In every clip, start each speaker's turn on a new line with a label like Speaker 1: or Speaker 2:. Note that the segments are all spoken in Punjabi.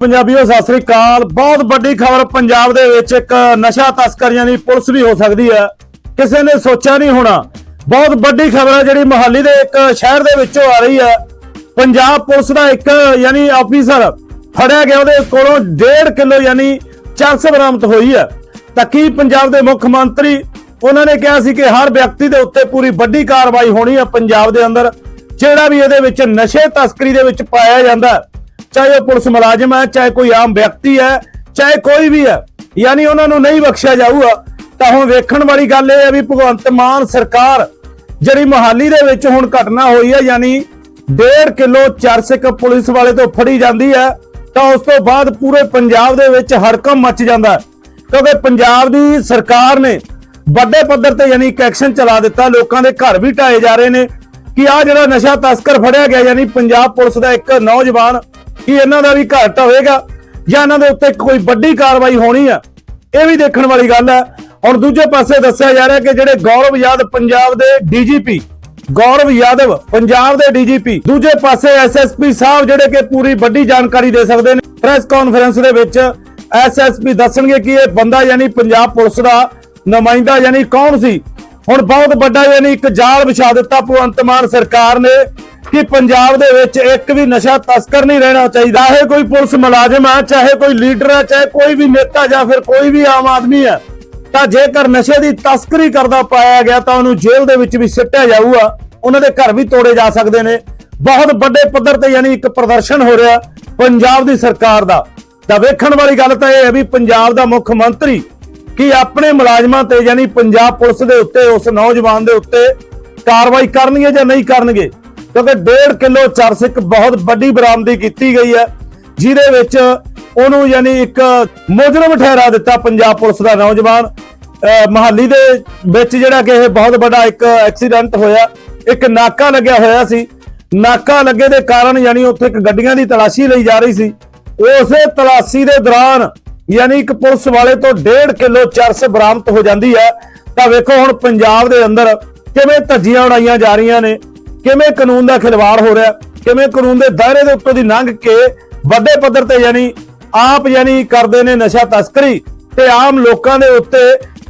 Speaker 1: ਪੰਜਾਬੀਓ ਸਤਿ ਸ੍ਰੀ ਅਕਾਲ। ਬਹੁਤ ਵੱਡੀ ਖਬਰ ਪੰਜਾਬ ਦੇ ਵਿੱਚ ਇੱਕ ਨਸ਼ਾ ਤਸਕਰੀਆਂ ਦੀ ਪੁਲਿਸ ਵੀ ਹੋ ਸਕਦੀ ਹੈ। ਕਿਸੇ ਨੇ ਸੋਚਿਆ ਨਹੀਂ ਹੋਣਾ। ਬਹੁਤ ਵੱਡੀ ਖਬਰ ਹੈ ਜਿਹੜੀ ਮੋਹਾਲੀ ਦੇ ਇੱਕ ਸ਼ਹਿਰ ਦੇ ਵਿੱਚੋਂ ਆ ਰਹੀ ਹੈ। ਪੰਜਾਬ ਪੁਲਿਸ ਦਾ ਇੱਕ ਯਾਨੀ ਆਫੀਸਰ ਫੜਿਆ ਗਿਆ ਉਹਦੇ ਕੋਲੋਂ 1.5 ਕਿਲੋ ਯਾਨੀ ਚਰਸ ਬਰਾਮਦ ਹੋਈ ਹੈ। ਤਾਂ ਕੀ ਪੰਜਾਬ ਦੇ ਮੁੱਖ ਮੰਤਰੀ ਉਹਨਾਂ ਨੇ ਕਿਹਾ ਸੀ ਕਿ ਹਰ ਵਿਅਕਤੀ ਦੇ ਉੱਤੇ ਪੂਰੀ ਵੱਡੀ ਕਾਰਵਾਈ ਹੋਣੀ ਹੈ ਪੰਜਾਬ ਦੇ ਅੰਦਰ ਜਿਹੜਾ ਵੀ ਇਹਦੇ ਵਿੱਚ ਨਸ਼ੇ ਤਸਕਰੀ ਦੇ ਵਿੱਚ ਪਾਇਆ ਜਾਂਦਾ ਹੈ, ਚਾਹੇ ਉਹ ਪੁਲਿਸ ਮੁਲਾਜ਼ਮ ਹੈ, ਚਾਹੇ ਕੋਈ ਆਮ ਵਿਅਕਤੀ ਹੈ, ਚਾਹੇ ਕੋਈ ਵੀ ਹੈ, ਯਾਨੀ ਉਹਨਾਂ ਨੂੰ ਨਹੀਂ ਬਖਸ਼ਿਆ ਜਾਊਗਾ, ਤਾਂ ਹੁਣ ਵੇਖਣ ਵਾਲੀ ਗੱਲ ਇਹ ਹੈ ਵੀ ਭਗਵੰਤ ਮਾਨ ਸਰਕਾਰ ਜਿਹੜੀ ਮੋਹਾਲੀ ਦੇ ਵਿੱਚ ਹੁਣ ਘਟਨਾ ਹੋਈ ਹੈ, ਯਾਨੀ 1.5 ਕਿਲੋ ਚਰਸ ਪੁਲਿਸ ਵਾਲੇ ਤੋਂ ਫੜੀ ਜਾਂਦੀ ਹੈ, ਤਾਂ ਉਸ ਤੋਂ ਬਾਅਦ ਪੂਰੇ ਪੰਜਾਬ ਦੇ ਵਿੱਚ ਹੜਕਮ ਮਚ ਜਾਂਦਾ ਕਿਉਂਕਿ ਪੰਜਾਬ ਦੀ ਸਰਕਾਰ ਨੇ ਵੱਡੇ ਪੱਧਰ ਤੇ ਯਾਨੀ ਇੱਕ ਐਕਸ਼ਨ ਚਲਾ ਦਿੱਤਾ, ਲੋਕਾਂ ਦੇ ਘਰ ਵੀ ਢਾਏ ਜਾ ਰਹੇ ਨੇ, ਕਿ ਆ ਜਿਹੜਾ ਨਸ਼ਾ ਤਸਕਰ ਫੜਿਆ ਗਿਆ, ਯਾਨੀ ਪੰਜਾਬ ਪੁਲਿਸ ਦਾ ਇੱਕ ਨੌਜਵਾਨ ਕੀ ਇਹਨਾਂ ਦਾ ਵੀ ਘਰ ਢਾਵੇਗਾ ਜਾਂ ਇਹਨਾਂ ਦੇ ਉੱਤੇ ਕੋਈ ਵੱਡੀ ਕਾਰਵਾਈ ਹੋਣੀ ਆ, ਇਹ ਵੀ ਦੇਖਣ ਵਾਲੀ ਗੱਲ ਹੈ। ਹੁਣ ਦੂਜੇ ਪਾਸੇ ਦੱਸਿਆ ਜਾ ਰਿਹਾ ਕਿ ਜਿਹੜੇ ਗੌਰਵ ਯਾਦਵ ਪੰਜਾਬ ਦੇ ਡੀਜੀਪੀ, ਗੌਰਵ ਯਾਦਵ ਪੰਜਾਬ ਦੇ ਡੀਜੀਪੀ, ਦੂਜੇ ਪਾਸੇ ਐਸਐਸਪੀ ਸਾਹਿਬ ਜਿਹੜੇ ਕਿ ਪੂਰੀ ਵੱਡੀ ਜਾਣਕਾਰੀ ਦੇ ਸਕਦੇ ਨੇ, ਪ੍ਰੈਸ ਕਾਨਫਰੰਸ ਦੇ ਵਿੱਚ ਐਸਐਸਪੀ ਦੱਸਣਗੇ ਕਿ ਇਹ ਬੰਦਾ ਯਾਨੀ ਪੰਜਾਬ ਪੁਲਿਸ ਦਾ ਨੁਮਾਇੰਦਾ ਯਾਨੀ ਕੌਣ ਸੀ? ਹੁਣ ਬਹੁਤ ਵੱਡਾ ਯਾਨੀ ਇੱਕ ਜਾਲ ਵਿਛਾ ਦਿੱਤਾ ਭਗਵੰਤ ਮਾਨ ਸਰਕਾਰ ਨੇ। ਕਿ ਪੰਜਾਬ ਦੇ ਵਿੱਚ ਇੱਕ ਵੀ ਨਸ਼ਾ ਤਸਕਰ ਨਹੀਂ ਰਹਿਣਾ ਚਾਹੀਦਾ। ਚਾਹੇ ਕੋਈ ਪੁਲਿਸ ਮੁਲਾਜ਼ਮ ਹੈ ਚਾਹੇ ਕੋਈ ਲੀਡਰ ਹੈ ਚਾਹੇ ਕੋਈ ਵੀ ਨੇਤਾ ਜਾਂ ਫਿਰ ਕੋਈ ਵੀ ਆਮ ਆਦਮੀ ਹੈ ਤਾਂ ਜੇਕਰ ਨਸ਼ੇ ਦੀ ਤਸਕਰੀ ਕਰਦਾ ਪਾਇਆ ਗਿਆ, ਤਾਂ ਉਹਨੂੰ ਜੇਲ੍ਹ ਦੇ ਵਿੱਚ ਵੀ ਸਿੱਟਿਆ ਜਾਊਗਾ। ਉਹਨਾਂ ਦੇ ਘਰ ਵੀ ਤੋੜੇ ਜਾ ਸਕਦੇ ਨੇ। ਬਹੁਤ ਵੱਡੇ ਪੱਧਰ ਤੇ ਯਾਨੀ ਇੱਕ ਪ੍ਰਦਰਸ਼ਨ ਹੋ ਰਿਹਾ ਪੰਜਾਬ ਦੀ ਸਰਕਾਰ ਦਾ। ਤਾਂ ਵੇਖਣ ਵਾਲੀ ਗੱਲ ਤਾਂ ਇਹ ਹੈ ਵੀ ਪੰਜਾਬ ਦਾ ਮੁੱਖ ਮੰਤਰੀ ਕਿ ਆਪਣੇ ਮੁਲਾਜ਼ਮਾਂ ਤੇ ਯਾਨੀ ਪੰਜਾਬ ਪੁਲਿਸ ਦੇ ਉੱਤੇ, ਉਸ ਨੌਜਵਾਨ ਦੇ ਉੱਤੇ ਕਾਰਵਾਈ ਕਰਨਗੇ ਜਾਂ ਨਹੀਂ ਕਰਨਗੇ। ਕਿਉਂਕਿ 1.5 ਕਿਲੋ ਚਰਸ ਇੱਕ ਬਹੁਤ ਵੱਡੀ ਬਰਾਮਦੀ ਕੀਤੀ ਗਈ ਹੈ, ਜਿਹਦੇ ਵਿੱਚ ਉਹਨੂੰ ਯਾਨੀ ਇੱਕ ਮੁਜਰਮ ਠਹਿਰਾ ਦਿੱਤਾ ਪੰਜਾਬ ਪੁਲਿਸ ਦਾ ਨੌਜਵਾਨ। ਅਹ ਮਹਾਲੀ ਦੇ ਵਿੱਚ ਜਿਹੜਾ ਕਿ ਇਹ ਬਹੁਤ ਵੱਡਾ ਇੱਕ ਐਕਸੀਡੈਂਟ ਹੋਇਆ, ਇੱਕ ਨਾਕਾ ਲੱਗਿਆ ਹੋਇਆ ਸੀ। ਨਾਕਾ ਲੱਗੇ ਦੇ ਕਾਰਨ ਯਾਨੀ ਉੱਥੇ ਇੱਕ ਗੱਡੀਆਂ ਦੀ ਤਲਾਸ਼ੀ ਲਈ ਜਾ ਰਹੀ ਸੀ। ਉਸੇ ਤਲਾਸ਼ੀ ਦੇ ਦੌਰਾਨ ਯਾਨੀ ਇੱਕ ਪੁਲਿਸ ਵਾਲੇ ਤੋਂ 1.5 ਕਿਲੋ ਚਰਸ ਬਰਾਮਦ ਹੋ ਜਾਂਦੀ ਹੈ। ਤਾਂ ਵੇਖੋ ਹੁਣ ਪੰਜਾਬ ਦੇ ਅੰਦਰ ਕਿਵੇਂ ਧੱਜੀਆਂ ਉਡਾਈਆਂ ਜਾ ਰਹੀਆਂ ਨੇ। ਕਿਵੇਂ ਕਾਨੂੰਨ ਦਾ ਖਿਲਵਾੜ ਹੋ ਰਿਹਾ? ਕਿਵੇਂ ਕਾਨੂੰਨ ਦੇ ਦਾਇਰੇ ਦੇ ਉੱਤੋਂ ਦੀ ਲੰਘ ਕੇ ਵੱਡੇ ਪੱਧਰ ਤੇ ਯਾਨੀ ਆਪ ਯਾਨੀ ਕਰਦੇ ਨੇ ਨਸ਼ਾ ਤਸਕਰੀ ਤੇ ਆਮ ਲੋਕਾਂ ਦੇ ਉੱਤੇ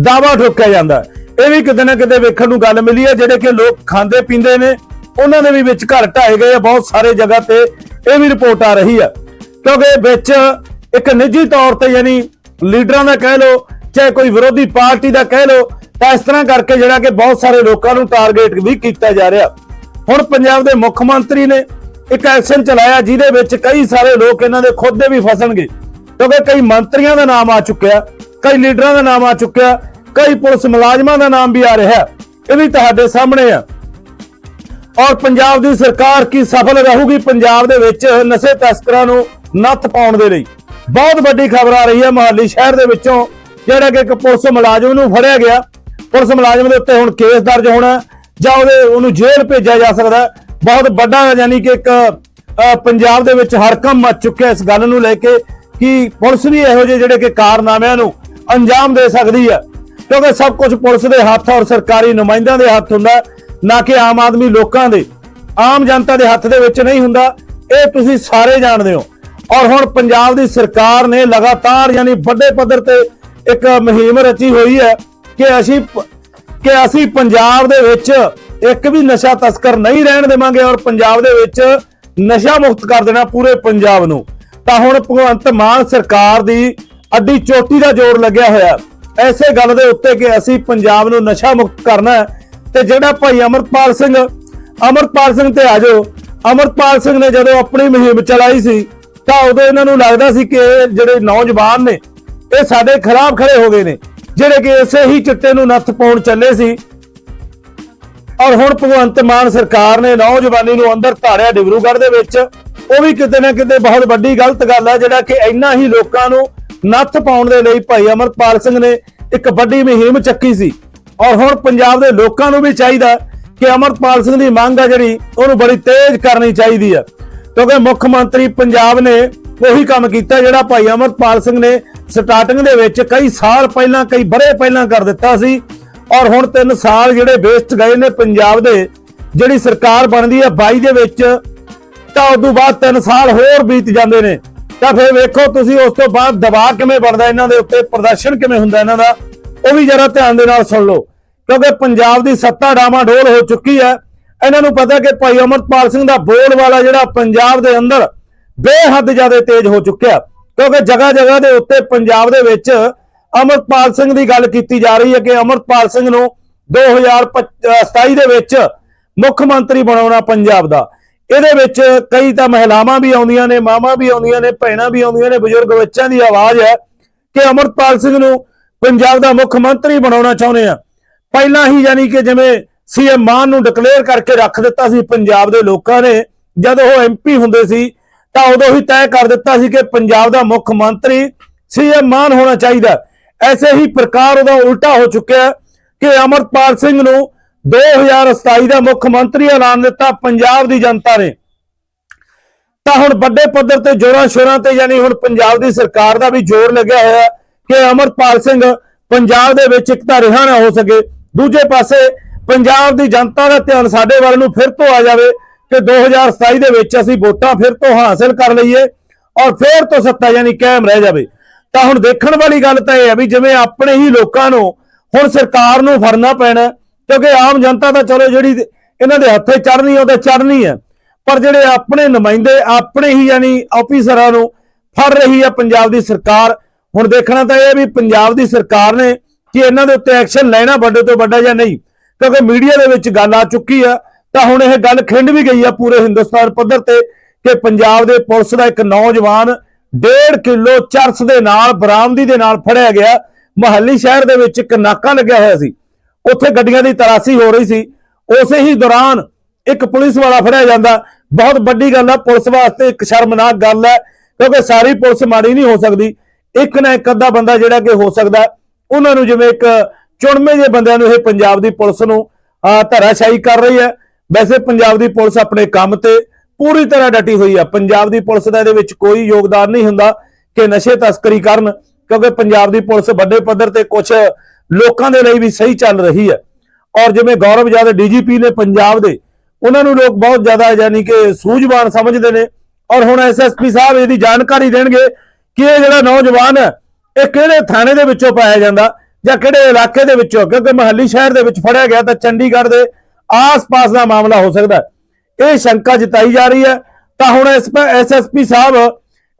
Speaker 1: ਦਾਵਾ ਠੋਕਿਆ ਜਾਂਦਾ ਇਹ ਵੀ ਕਿਤੇ ਨਾ ਕਿਤੇ ਵੇਖਣ ਨੂੰ ਗੱਲ ਮਿਲੀ ਹੈ, ਜਿਹੜੇ ਕਿ ਲੋਕ ਖਾਂਦੇ ਪੀਂਦੇ ਨੇ, ਉਹਨਾਂ ਦੇ ਵੀ ਵਿੱਚ ਘਰ ਢਾਏ ਗਏ ਆ, ਬਹੁਤ ਸਾਰੇ ਜਗ੍ਹਾ ਤੇ ਇਹ ਵੀ ਰਿਪੋਰਟ ਆ ਰਹੀ ਹੈ ਕਿਉਂਕਿ ਵਿੱਚ ਇੱਕ ਨਿੱਜੀ ਤੌਰ ਤੇ ਯਾਨੀ ਲੀਡਰਾਂ ਦਾ ਕਹਿ ਲੋ ਚਾਹੇ ਕੋਈ ਵਿਰੋਧੀ ਪਾਰਟੀ ਦਾ ਕਹਿ ਲੋ ਤਾਂ ਇਸ ਤਰ੍ਹਾਂ ਕਰਕੇ ਜਿਹੜਾ ਕਿ ਬਹੁਤ ਸਾਰੇ ਲੋਕਾਂ ਨੂੰ ਟਾਰਗੇਟ ਵੀ ਕੀਤਾ ਜਾ ਰਿਹਾ। ਹੁਣ ਪੰਜਾਬ ਦੇ ਮੁੱਖ ਮੰਤਰੀ ਨੇ ਇੱਕ ਐਕਸ਼ਨ ਚਲਾਇਆ ਜਿਹਦੇ ਵਿੱਚ ਕਈ ਸਾਰੇ ਲੋਕ ਇਹਨਾਂ ਦੇ ਖੁਦ ਦੇ ਵੀ ਫਸਣਗੇ। ਕਿਉਂਕਿ ਕਈ ਮੰਤਰੀਆਂ ਦਾ ਨਾਮ ਆ ਚੁੱਕਿਆ, ਕਈ ਲੀਡਰਾਂ ਦਾ ਨਾਮ ਆ ਚੁੱਕਿਆ, ਕਈ ਪੁਲਿਸ ਮੁਲਾਜ਼ਮਾਂ ਦਾ ਨਾਮ ਵੀ ਆ ਰਿਹਾ। ਇਹ ਵੀ ਤੁਹਾਡੇ ਸਾਹਮਣੇ ਆ। ਔਰ ਪੰਜਾਬ ਦੀ ਸਰਕਾਰ ਕੀ ਸਫਲ ਰਹੂਗੀ ਪੰਜਾਬ ਦੇ ਵਿੱਚ ਨਸ਼ੇ ਤਸਕਰਾਂ ਨੂੰ ਨੱਥ ਪਾਉਣ ਦੇ ਲਈ? ਬਹੁਤ ਵੱਡੀ ਖਬਰ ਆ ਰਹੀ ਹੈ ਮੋਹਾਲੀ ਸ਼ਹਿਰ ਦੇ ਵਿੱਚੋਂ, ਜਿਹੜਾ ਕਿ ਇੱਕ ਪੁਲਿਸ ਮੁਲਾਜ਼ਮ ਨੂੰ ਫੜਿਆ ਗਿਆ। ਪੁਲਿਸ ਮੁਲਾਜ਼ਮ ਦੇ ਉੱਤੇ ਹੁਣ ਕੇਸ ਦਰਜ ਹੋਣਾ ਜਾਂ ਉਹਦੇ ਉਹਨੂੰ ਜੇਲ੍ਹ ਭੇਜਿਆ ਜਾ ਸਕਦਾ ਬਹੁਤ ਵੱਡਾ ਯਾਨੀ ਕਿ ਇੱਕ ਪੰਜਾਬ ਦੇ ਵਿੱਚ ਹੜਕਮ ਮਚ ਚੁੱਕਿਆ ਇਸ ਗੱਲ ਨੂੰ ਲੈ ਕੇ ਕਿ ਪੁਲਿਸ ਵੀ ਇਹੋ ਜਿਹੇ ਜਿਹੜੇ ਕਿ ਕਾਰਨਾਮਿਆਂ ਨੂੰ ਅੰਜਾਮ ਦੇ ਸਕਦੀ ਹੈ। ਕਿਉਂਕਿ ਸਭ ਕੁਝ ਪੁਲਿਸ ਦੇ ਹੱਥ ਔਰ ਸਰਕਾਰੀ ਨੁਮਾਇੰਦਿਆਂ ਦੇ ਹੱਥ ਹੁੰਦਾ ਨਾ ਕਿ ਆਮ ਆਦਮੀ ਲੋਕਾਂ ਦੇ। ਆਮ ਜਨਤਾ ਦੇ ਹੱਥ ਦੇ ਵਿੱਚ ਨਹੀਂ ਹੁੰਦਾ। ਇਹ ਤੁਸੀਂ ਸਾਰੇ ਜਾਣਦੇ ਹੋ। ਔਰ ਹੁਣ ਪੰਜਾਬ ਦੀ ਸਰਕਾਰ ਨੇ ਲਗਾਤਾਰ ਯਾਨੀ ਵੱਡੇ ਪੱਧਰ ਤੇ ਇੱਕ ਮੁਹਿੰਮ ਰਚੀ ਹੋਈ ਹੈ ਕਿ ਅਸੀਂ ਕਿ ਅਸੀਂ ਪੰਜਾਬ ਦੇ ਵਿੱਚ ਇੱਕ ਵੀ ਨਸ਼ਾ ਤਸਕਰ ਨਹੀਂ ਰਹਿਣ ਦੇਵਾਂਗੇ ਔਰ ਪੰਜਾਬ ਦੇ ਵਿੱਚ ਨਸ਼ਾ ਮੁਕਤ ਕਰ ਦੇਣਾ ਪੂਰੇ ਪੰਜਾਬ ਨੂੰ। ਤਾਂ ਹੁਣ ਭਗਵੰਤ ਮਾਨ ਸਰਕਾਰ ਦੀ ਅੱਡੀ ਚੋਟੀ ਦਾ ਜ਼ੋਰ ਲੱਗਿਆ ਹੋਇਆ ਐਸੇ ਗੱਲ ਦੇ ਉੱਤੇ ਕਿ ਅਸੀਂ ਪੰਜਾਬ ਨੂੰ ਨਸ਼ਾ ਮੁਕਤ ਕਰਨਾ ਹੈ ਤੇ ਜਿਹੜਾ ਭਾਈ ਅਮਰਪਾਲ ਸਿੰਘ ਅਮਰਪਾਲ ਸਿੰਘ ਤੇ ਆਜੋ ਅਮਰਪਾਲ ਸਿੰਘ ਨੇ ਜਦੋਂ ਆਪਣੀ ਮੁਹਿੰਮ ਚਲਾਈ ਸੀ, ਤਾਂ ਉਦੋਂ ਇਹਨਾਂ ਨੂੰ ਲੱਗਦਾ ਸੀ ਕਿ ਇਹ ਜਿਹੜੇ ਨੌਜਵਾਨ ਨੇ, ਇਹ ਸਾਡੇ ਖਰਾਬ ਖੜੇ ਹੋ ਗਏ ਨੇ। ਜਿਹੜੇ ਕਿ ਇਸੇ ਹੀ ਚਿੱਟੇ ਨੂੰ ਨੱਥ ਪਾਉਣ ਚੱਲੇ ਸੀ। ਔਰ ਹੁਣ ਭਗਵੰਤ ਮਾਨ ਸਰਕਾਰ ਨੇ ਨੌਜਵਾਨੀ ਨੂੰ ਅੰਦਰ ਧਾਰਿਆ ਡਿਬਰੂਗੜ੍ਹ ਦੇ ਵਿੱਚ। ਉਹ ਵੀ ਕਿਤੇ ਨਾ ਕਿਤੇ ਬਹੁਤ ਵੱਡੀ ਗਲਤ ਗੱਲ ਹੈ, ਜਿਹੜਾ ਕਿ ਇੰਨਾ ਹੀ ਲੋਕਾਂ ਨੂੰ ਨੱਥ ਪਾਉਣ ਦੇ ਲਈ ਭਾਈ ਅਮਰਪਾਲ ਸਿੰਘ ਨੇ ਇੱਕ ਵੱਡੀ ਮੁਹਿੰਮ ਚੱਕੀ ਸੀ। ਔਰ ਹੁਣ ਪੰਜਾਬ ਦੇ ਲੋਕਾਂ ਨੂੰ ਵੀ ਚਾਹੀਦਾ ਕਿ ਅਮਰਪਾਲ ਸਿੰਘ ਦੀ ਮੰਗ ਆ ਜਿਹੜੀ, ਉਹਨੂੰ ਬੜੀ ਤੇਜ਼ ਕਰਨੀ ਚਾਹੀਦੀ ਹੈ ਕਿਉਂਕਿ ਮੁੱਖ ਮੰਤਰੀ ਪੰਜਾਬ ਨੇ ਉਹੀ ਕੰਮ ਕੀਤਾ ਜਿਹੜਾ ਭਾਈ ਅਮਰਪਾਲ ਸਿੰਘ ਨੇ ਸਟਾਰਟਿੰਗ ਦੇ ਵਿੱਚ ਕਈ ਸਾਲ ਪਹਿਲਾਂ, ਕਈ ਬਰੇ ਪਹਿਲਾਂ ਕਰ ਦਿੱਤਾ ਸੀ ਔਰ ਹੁਣ 3 ਸਾਲ ਜਿਹੜੇ ਵੇਸਟ ਗਏ ਨੇ ਪੰਜਾਬ ਦੇ, ਜਿਹੜੀ ਸਰਕਾਰ ਬਣਦੀ ਹੈ 22 ਦੇ ਵਿੱਚ, ਤਾਂ ਉਦੋਂ ਬਾਅਦ 3 ਸਾਲ ਹੋਰ ਬੀਤ ਜਾਂਦੇ ਨੇ। ਤਾਂ ਫਿਰ ਵੇਖੋ ਤੁਸੀਂ ਉਸ ਤੋਂ ਬਾਅਦ ਦਬਾਅ ਕਿਵੇਂ ਬਣਦਾ ਇਹਨਾਂ ਦੇ ਉੱਤੇ, ਪ੍ਰਦਰਸ਼ਨ ਕਿਵੇਂ ਹੁੰਦਾ ਇਹਨਾਂ ਦਾ, ਉਹ ਵੀ ਜਰਾ ਧਿਆਨ ਦੇ ਨਾਲ ਸੁਣ ਲਓ। ਕਿਉਂਕਿ ਪੰਜਾਬ ਦੀ ਸੱਤਾ ਡਾਮਾਡੋਲ ਹੋ ਚੁੱਕੀ ਹੈ। ਇਹਨਾਂ ਨੂੰ ਪਤਾ ਕਿ ਭਾਈ ਅਮਰਪਾਲ ਸਿੰਘ ਦਾ ਬੋਲ ਵਾਲਾ ਜਿਹੜਾ ਪੰਜਾਬ ਦੇ ਅੰਦਰ ਬੇਹੱਦ ਜ਼ਿਆਦਾ ਤੇਜ਼ ਹੋ ਚੁੱਕਿਆ। ਕਿਉਂਕਿ ਜਗ੍ਹਾ ਜਗ੍ਹਾ ਦੇ ਉੱਤੇ ਪੰਜਾਬ ਦੇ ਵਿੱਚ ਅਮਰਪਾਲ ਸਿੰਘ ਦੀ ਗੱਲ ਕੀਤੀ ਜਾ ਰਹੀ ਹੈ ਕਿ ਅਮਰਪਾਲ ਸਿੰਘ ਨੂੰ 2027 ਦੇ ਵਿੱਚ ਮੁੱਖ ਮੰਤਰੀ ਬਣਾਉਣਾ ਪੰਜਾਬ ਦਾ। ਇਹਦੇ ਵਿੱਚ ਕਈ ਤਾਂ ਮਹਿਲਾਵਾਂ ਵੀ ਆਉਂਦੀਆਂ ਨੇ, ਮਾਵਾਂ ਵੀ ਆਉਂਦੀਆਂ ਨੇ, ਭੈਣਾਂ ਵੀ ਆਉਂਦੀਆਂ ਨੇ, ਬਜ਼ੁਰਗ ਬੱਚਿਆਂ ਦੀ ਆਵਾਜ਼ ਹੈ ਕਿ ਅਮਰਪਾਲ ਸਿੰਘ ਨੂੰ ਪੰਜਾਬ ਦਾ ਮੁੱਖ ਮੰਤਰੀ ਬਣਾਉਣਾ ਚਾਹੁੰਦੇ ਆ। ਪਹਿਲਾਂ ਹੀ ਯਾਨੀ ਕਿ ਜਿਵੇਂ ਸੀਐਮ ਮਾਨ ਨੂੰ ਡਿਕਲੇਅਰ ਕਰਕੇ ਰੱਖ ਦਿੱਤਾ ਸੀ, ਪੰਜਾਬ ਦੇ ਲੋਕਾਂ ਨੇ, ਜਦ ਉਹ ਐਮਪੀ ਹੁੰਦੇ ਸੀ ਤਾਂ ਉਦੋਂ ਹੀ ਤੈਅ ਕਰ ਦਿੱਤਾ ਸੀ ਕਿ ਪੰਜਾਬ ਦਾ ਮੁੱਖ ਮੰਤਰੀ ਸੀਐਮ ਮਾਨ ਹੋਣਾ ਚਾਹੀਦਾ ਐਸੇ ਹੀ ਪ੍ਰਕਾਰ ਉਹਦਾ ਉਲਟਾ ਹੋ ਚੁੱਕਿਆ ਕਿ ਅਮਰਪਾਲ ਸਿੰਘ ਨੂੰ 2027 ਦਾ ਮੁੱਖ ਮੰਤਰੀ ਐਲਾਨ ਦਿੱਤਾ ਪੰਜਾਬ ਦੀ ਜਨਤਾ ਨੇ। ਤਾਂ ਹੁਣ ਵੱਡੇ ਪੱਧਰ ਤੇ ਜੋਰਾਂ ਸ਼ੋਰਾਂ ਤੇ ਯਾਨੀ ਹੁਣ ਪੰਜਾਬ ਦੀ ਸਰਕਾਰ ਦਾ ਵੀ ਜ਼ੋਰ ਲੱਗਿਆ ਹੋਇਆ ਕਿ ਅਮਰਪਾਲ ਸਿੰਘ ਪੰਜਾਬ ਦੇ ਵਿੱਚ ਇੱਕ ਤਾਂ ਰਿਹਾ ਨਾ ਹੋ ਸਕੇ। ਦੂਜੇ ਪਾਸੇ ਪੰਜਾਬ ਦੀ ਜਨਤਾ ਦਾ ਧਿਆਨ ਸਾਡੇ ਵੱਲ ਨੂੰ ਫਿਰ ਤੋਂ ਆ ਜਾਵੇ। ਕਿ 2027 ਦੇ ਵਿੱਚ ਅਸੀਂ ਵੋਟਾਂ ਫਿਰ ਤੋਂ ਹਾਸਲ ਕਰ ਲਈਏ ਔਰ ਫਿਰ ਤੋਂ ਸੱਤਾ ਯਾਨੀ ਕਾਇਮ ਰਹਿ ਜਾਵੇ। ਤਾਂ ਹੁਣ ਦੇਖਣ ਵਾਲੀ ਗੱਲ ਤਾਂ ਇਹ ਹੈ ਵੀ ਜਿਵੇਂ ਆਪਣੇ ਹੀ ਲੋਕਾਂ ਨੂੰ ਹੁਣ ਸਰਕਾਰ ਨੂੰ ਫੜਨਾ ਪੈਣਾ ਕਿਉਂਕਿ ਆਮ ਜਨਤਾ ਤਾਂ ਚਲੋ ਜਿਹੜੀ ਇਹਨਾਂ ਦੇ ਹੱਥੇ ਚੜਨੀ ਉਹ ਤੇ ਚੜਨੀ ਹੈ। ਪਰ ਜਿਹੜੇ ਆਪਣੇ ਨੁਮਾਇੰਦੇ, ਆਪਣੇ ਹੀ ਯਾਨੀ ਆਫੀਸਰਾਂ ਨੂੰ ਫੜ ਰਹੀ ਹੈ ਪੰਜਾਬ ਦੀ ਸਰਕਾਰ, ਹੁਣ ਦੇਖਣਾ ਤਾਂ ਇਹ ਹੈ ਵੀ ਪੰਜਾਬ ਦੀ ਸਰਕਾਰ ਨੇ ਕਿ ਇਹਨਾਂ ਦੇ ਉੱਤੇ ਐਕਸ਼ਨ ਲੈਣਾ ਵੱਡੇ ਤੋਂ ਵੱਡਾ ਜਾਂ ਨਹੀਂ, ਕਿਉਂਕਿ ਮੀਡੀਆ ਦੇ ਵਿੱਚ ਗੱਲ ਆ ਚੁੱਕੀ ਆ। ਤਾਂ ਹੁਣ ਇਹ ਗੱਲ ਖਿੰਡ ਵੀ ਗਈ ਆ ਪੂਰੇ ਹਿੰਦੁਸਤਾਨ ਪੱਧਰ ਤੇ ਕਿ ਪੰਜਾਬ ਦੇ ਪੁਲਿਸ ਦਾ ਇੱਕ ਨੌਜਵਾਨ 1.5 ਕਿਲੋ ਚਰਸ ਦੇ ਨਾਲ ਬਰਾਮਦੀ ਦੇ ਨਾਲ ਫੜਿਆ ਗਿਆ। ਮਹੱਲੀ ਸ਼ਹਿਰ ਦੇ ਵਿੱਚ ਇੱਕ ਨਾਕਾ ਲੱਗਿਆ ਹੋਇਆ ਸੀ। ਉੱਥੇ ਗੱਡੀਆਂ ਦੀ ਤਲਾਸ਼ੀ ਹੋ ਰਹੀ ਸੀ। ਉਸੇ ਹੀ ਦੌਰਾਨ ਇੱਕ ਪੁਲਿਸ ਵਾਲਾ ਫੜਿਆ ਜਾਂਦਾ। ਬਹੁਤ ਵੱਡੀ ਗੱਲ ਆ ਪੁਲਿਸ ਵਾਸਤੇ ਇੱਕ ਸ਼ਰਮਨਾਕ ਗੱਲ ਹੈ ਕਿਉਂਕਿ ਸਾਰੀ ਪੁਲਿਸ ਮਾੜੀ ਨਹੀਂ ਹੋ ਸਕਦੀ। ਇੱਕ ਨਾ ਇੱਕ ਅੱਧਾ ਬੰਦਾ ਜਿਹੜਾ ਕਿ ਹੋ ਸਕਦਾ। ਉਹਨਾਂ ਨੂੰ ਜਿਵੇਂ ਇੱਕ ਚੁਣਵੇਂ ਜਿਹੇ ਬੰਦਿਆਂ ਨੂੰ ਇਹ ਪੰਜਾਬ ਦੀ ਪੁਲਿਸ ਨੂੰ ਅਹ, ਕਰ ਰਹੀ ਹੈ। ਵੈਸੇ ਪੰਜਾਬ ਦੀ ਪੁਲਿਸ ਆਪਣੇ ਕੰਮ ਤੇ ਪੂਰੀ ਤਰ੍ਹਾਂ ਡਟੀ ਹੋਈ ਹੈ ਪੰਜਾਬ ਦੀ ਪੁਲਿਸ ਦਾ ਇਹਦੇ ਵਿੱਚ ਕੋਈ ਯੋਗਦਾਨ ਨਹੀਂ ਹੁੰਦਾ ਕਿ ਨਸ਼ੇ ਤਸਕਰੀ ਕਰਨ, ਕਿਉਂਕਿ ਪੰਜਾਬ ਦੀ ਪੁਲਿਸ ਵੱਡੇ ਪੱਧਰ ਤੇ ਕੁਝ ਲੋਕਾਂ ਦੇ ਲਈ ਵੀ ਸਹੀ ਚੱਲ ਰਹੀ ਹੈ ਔਰ ਜਿਵੇਂ ਗੌਰਵ ਜਦ ਡੀਜੀਪੀ ਨੇ ਪੰਜਾਬ ਦੇ, ਉਹਨਾਂ ਨੂੰ ਲੋਕ ਬਹੁਤ ਜ਼ਿਆਦਾ ਯਾਨੀ ਕਿ ਸੂਝਵਾਨ ਸਮਝਦੇ ਨੇ। ਔਰ ਹੁਣ ਐਸਐਸਪੀ ਸਾਹਿਬ ਇਹਦੀ ਜਾਣਕਾਰੀ ਦੇਣਗੇ ਕਿ ਇਹ ਜਿਹੜਾ ਨੌਜਵਾਨ ਹੈ ਇਹ ਕਿਹੜੇ ਥਾਣੇ ਦੇ ਵਿੱਚੋਂ ਪਾਇਆ ਜਾਂਦਾ ਜਾਂ ਕਿਹੜੇ ਇਲਾਕੇ ਦੇ ਵਿੱਚੋਂ, ਕਿਉਂਕਿ ਮਹੱਲੀ ਸ਼ਹਿਰ ਦੇ ਵਿੱਚ ਫੜਿਆ ਗਿਆ ਤਾਂ ਚੰਡੀਗੜ੍ਹ ਦੇ ਆਸ-ਪਾਸ ਦਾ ਮਾਮਲਾ ਹੋ ਸਕਦਾ ਇਹ ਸ਼ੰਕਾ ਜਤਾਈ ਜਾ ਰਹੀ ਹੈ। ਤਾਂ ਹੁਣ ਐਸਐਸਪੀ ਸਾਹਿਬ,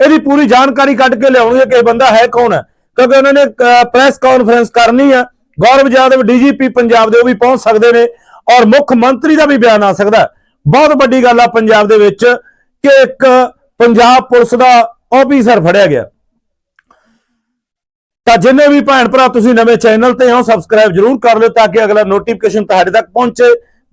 Speaker 1: ਇਹਦੀ ਪੂਰੀ ਜਾਣਕਾਰੀ ਕੱਢ ਕੇ ਲਿਆਉਣਗੇ ਕਿ ਇਹ ਬੰਦਾ ਹੈ ਕੌਣ ਹੈ। ਕਿਉਂਕਿ ਉਹਨਾਂ ਨੇ ਪ੍ਰੈਸ ਕਾਨਫਰੰਸ ਕਰਨੀ ਹੈ ਗੌਰਵ ਯਾਦਵ ਡੀਜੀਪੀ ਪੰਜਾਬ ਦੇ ਉਹ ਵੀ ਪਹੁੰਚ ਸਕਦੇ ਨੇ ਔਰ ਮੁੱਖ ਮੰਤਰੀ ਦਾ ਵੀ ਬਿਆਨ ਆ ਸਕਦਾ ਬਹੁਤ ਵੱਡੀ ਗੱਲ ਆ ਪੰਜਾਬ ਦੇ ਵਿੱਚ ਕਿ ਇੱਕ ਪੰਜਾਬ ਪੁਲਿਸ ਦਾ ਆਫੀਸਰ ਫੜਿਆ ਗਿਆ। ਤਾਂ ਜਿੰਨੇ ਵੀ ਭੈਣ ਭਰਾ ਤੁਸੀਂ ਨਵੇਂ ਚੈਨਲ ਤੇ ਹੋ ਸਬਸਕ੍ਰਾਈਬ ਜਰੂਰ ਕਰ ਲਿਓ ਤਾਂ ਕਿ ਅਗਲਾ ਨੋਟੀਫਿਕੇਸ਼ਨ ਤੁਹਾਡੇ ਤੱਕ ਪਹੁੰਚੇ।